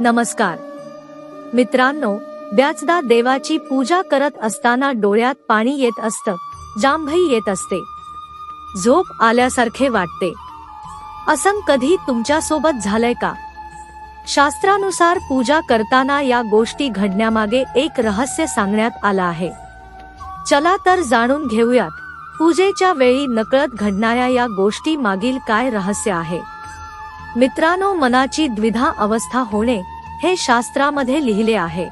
नमस्कार. मित्रांनो ब्याचदा देवाची पूजा करत असताना डोळ्यात पाणी येत असतं जांभई येत असते. झोप आल्यासारखे वाटते. असं कधी तुमच्यासोबत झालंय का? शास्त्रानुसार पूजा करताना या गोष्टी घडण्यामागे एक रहस्य सांगण्यात आलं आहे. चला तर जाणून घेऊयात पूजेच्या वेळी नकळत घडणाऱ्या या गोष्टी मागील काय रहस्य आहे? मित्रांनो मनाची द्विधा अवस्था होणे हे शास्त्रामध्ये लिहिले आहे.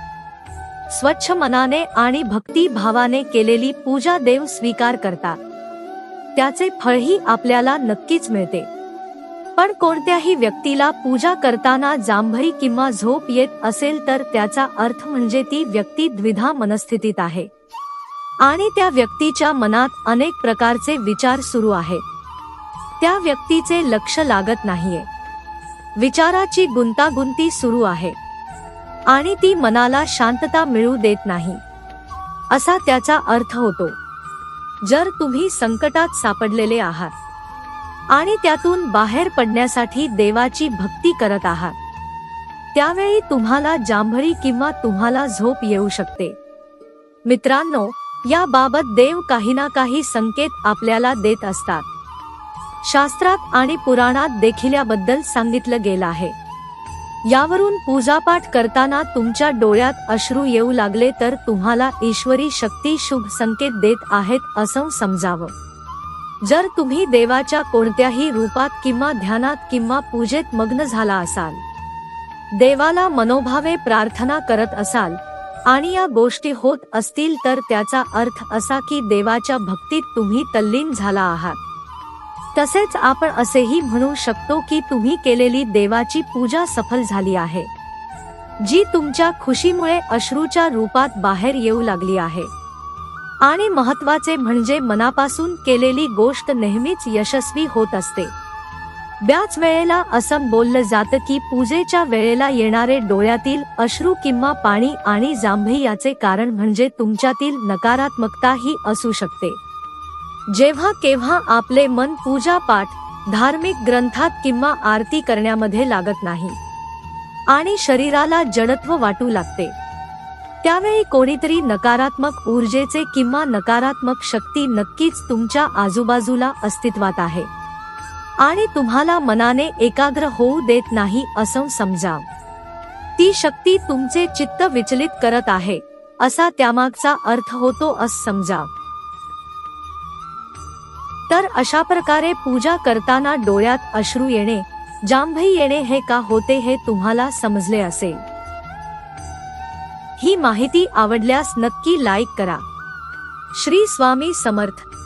स्वच्छ मनाने आणि भक्ती भावाने केलेली पूजा देव स्वीकार करतात. त्याचे फळही आपल्याला नक्कीच मिळते. पण कोणत्याही व्यक्तीला पूजा करताना जांभई किंवा झोप येत असेल तर त्याचा अर्थ म्हणजे ती व्यक्ती द्विधा मनस्थितीत आहे. आणि त्या व्यक्तीच्या मनात अनेक प्रकारचे विचार सुरू आहेत. त्या व्यक्तीचे लक्ष लागत नाहीये. विचाराची गुंतागुंती सुरू आहे. आणि ती मनाला शांतता मिळू देत नाही. असा त्याचा अर्थ होतो. जर तुम्ही संकटात सापडलेले आहात. आणि त्यातून बाहेर पडण्यासाठी देवाची भक्ती करत आहात. त्यावेळी तुम्हाला जांभळी किंवा तुम्हाला झोप येऊ शकते. मित्रांनो याबाबत देव काही ना काही संकेत आपल्याला देत असतात. शास्त्रात आणि पुराणात देखील याबद्दल सांगितलं गेलं आहे. यावरून पूजापाठ करताना तुमच्या डोळ्यात अश्रू येऊ लागले तर तुम्हाला ईश्वरी शक्ती शुभ संकेत देत आहेत असं समजावं. जर तुम्ही देवाच्या कोणत्याही रूपात किंवा ध्यानात किंवा पूजेत मग्न झाला असाल देवाला मनोभावे प्रार्थना करत असाल आणि या गोष्टी होत असतील तर त्याचा अर्थ असा की देवाच्या भक्तीत तुम्ही तल्लीन झाला आहात. तसेच आपण असेही म्हणू शकतो की तुम्ही केलेली देवाची पूजा सफल झाली आहे जी तुमच्या खुशीमुळे अश्रूच्या रूपात बाहेर येऊ लागली आहे. आणि महत्त्वाचे म्हणजे मनापासून केलेली गोष्ट नेहमीच यशस्वी होत असते. ब्याच वेळेला असं बोललं जातं की पूजेच्या वेळेला येणारे डोळ्यातील अश्रू किंवा पाणी आणि जांभई याचे कारण म्हणजे तुमच्यातील नकारात्मकता ही असू शकते. जेव्हा केव्हा आपले मन पूजा पाठ धार्मिक ग्रंथात किंवा आरती करण्यामध्ये लागत नाही. आणि शरीराला जडत्व वाटू लागते. त्यावेळी कोणीतरी नकारात्मक ऊर्जेचे किंवा नकारात्मक शक्ती नक्कीच तुमच्या आजूबाजूला अस्तित्वात आहे. आणि तुम्हाला मनाने एकाग्र होऊ देत नाही असं समजा. ती शक्ती तुमचे चित्त विचलित करत आहे असा त्यामागचा अर्थ होतो असं समजा. तर अशा प्रकारे पूजा करताना डोळ्यात अश्रू येणे जांभई येणे हे का होते हे तुम्हाला समजले असेल. ही माहिती आवडल्यास नक्की लाईक करा. श्री स्वामी समर्थ.